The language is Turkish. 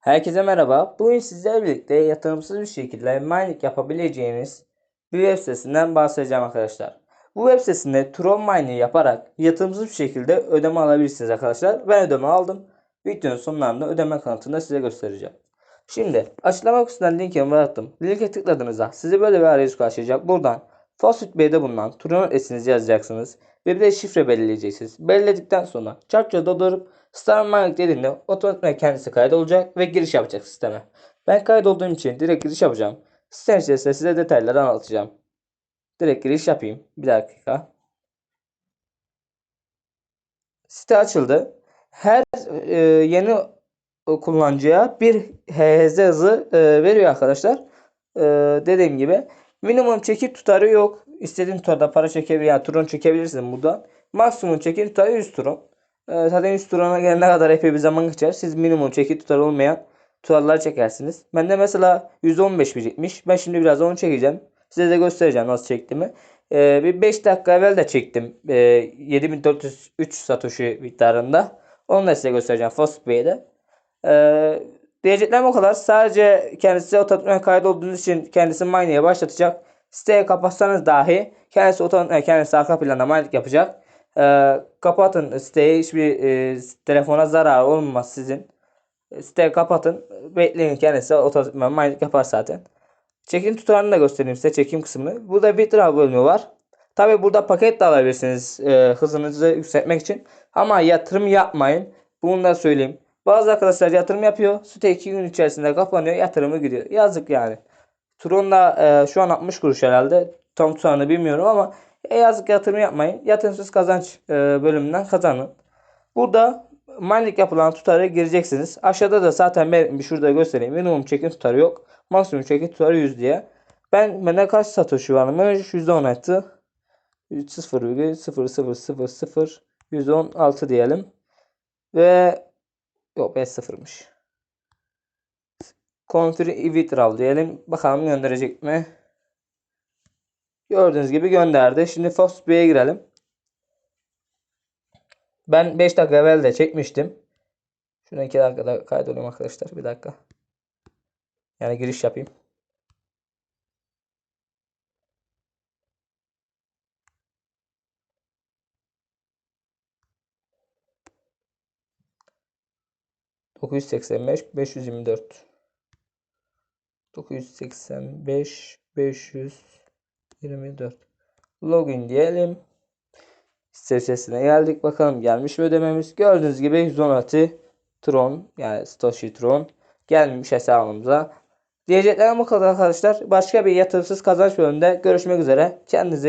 Herkese merhaba. Bugün sizlerle birlikte yatırımsız bir şekilde mining yapabileceğiniz bir web sitesinden bahsedeceğim arkadaşlar. Bu web sitesinde Tron mining yaparak yatırımsız bir şekilde ödeme alabilirsiniz arkadaşlar. Ben ödeme aldım. Videonun sonlarında ödeme kanıtını size göstereceğim. Şimdi açıklama kısmından linkimi bıraktım. Linke tıkladığınızda size böyle bir arayüz karşılayacak. Buradan Faucet B'de bulunan Tron adresinizi yazacaksınız. Ve bir de şifre belirleyeceksiniz. Belirledikten sonra çarçıya doldurup Star Mining dediğinde otomatik kendisi kaydolacak ve giriş yapacak sisteme. Ben kaydolduğum için direkt giriş yapacağım. Sistem içerisinde size detayları anlatacağım. Direkt giriş yapayım. Bir dakika. Site açıldı. Her e, yeni kullanıcıya bir HZ hızı e, veriyor arkadaşlar. E, dediğim gibi minimum çekip tutarı yok. İstediğin tutarda para çekebilir. Yani turun çekebilirsin buradan. Maksimum çekim tutarı 100 turun. E, zaten 100 turuna gelene kadar epey bir zaman geçer. Siz minimum çekip tutar olmayan tutarlar çekersiniz. Bende mesela 115 birikmiş. Ben şimdi biraz onu çekeceğim. Size de göstereceğim nasıl çektiğimi. Ee, bir 5 dakika evvel de çektim. Ee, 7403 Satoshi miktarında. Onu da size göstereceğim Fast Bey'de. Ee, diyeceklerim o kadar. Sadece kendisi otomatik kaydolduğunuz için kendisi mine'ye başlatacak. Siteyi kapatsanız dahi kendisi otomatik kendisi arka planda mining yapacak. Ee, kapatın siteyi. Hiçbir e, telefona zarar olmaz sizin. Siteyi kapatın. Bekleyin kendisi otomatik mining yapar zaten. Çekim tutarını da göstereyim size çekim kısmını. Burada withdraw bölümü var. Tabi burada paket de alabilirsiniz e, hızınızı yükseltmek için. Ama yatırım yapmayın. Bunu da söyleyeyim. Bazı arkadaşlar yatırım yapıyor. Site 2 gün içerisinde kapanıyor. Yatırımı gidiyor. Yazık yani. Tron'da e, şu an 60 kuruş herhalde. Tam tutarını bilmiyorum ama e, yazık yatırım yapmayın. Yatırımsız kazanç e, bölümünden kazanın. Burada mining yapılan tutarı gireceksiniz. Aşağıda da zaten bir şurada göstereyim. Minimum çekim tutarı yok. Maksimum çekim tutarı 100 diye. Ben bende kaç satoshi varmış? %16 0,0000 116 diyelim. Ve yok 5 sıfırmış. Confirm withdraw diyelim. Bakalım gönderecek mi? Gördüğünüz gibi gönderdi. Şimdi B'ye girelim. Ben 5 dakika evvel de çekmiştim. Şuna 2 dakikada kaydolayım arkadaşlar. Bir dakika. Yani giriş yapayım. 985 524 985 524 login diyelim. Sitesine geldik bakalım. Gelmiş mi ödememiz? Gördüğünüz gibi Zonati Tron yani Satoshi Tron gelmiş hesabımıza. Diyeceklerim bu kadar arkadaşlar. Başka bir yatırımsız kazanç bölümünde görüşmek üzere. Kendinize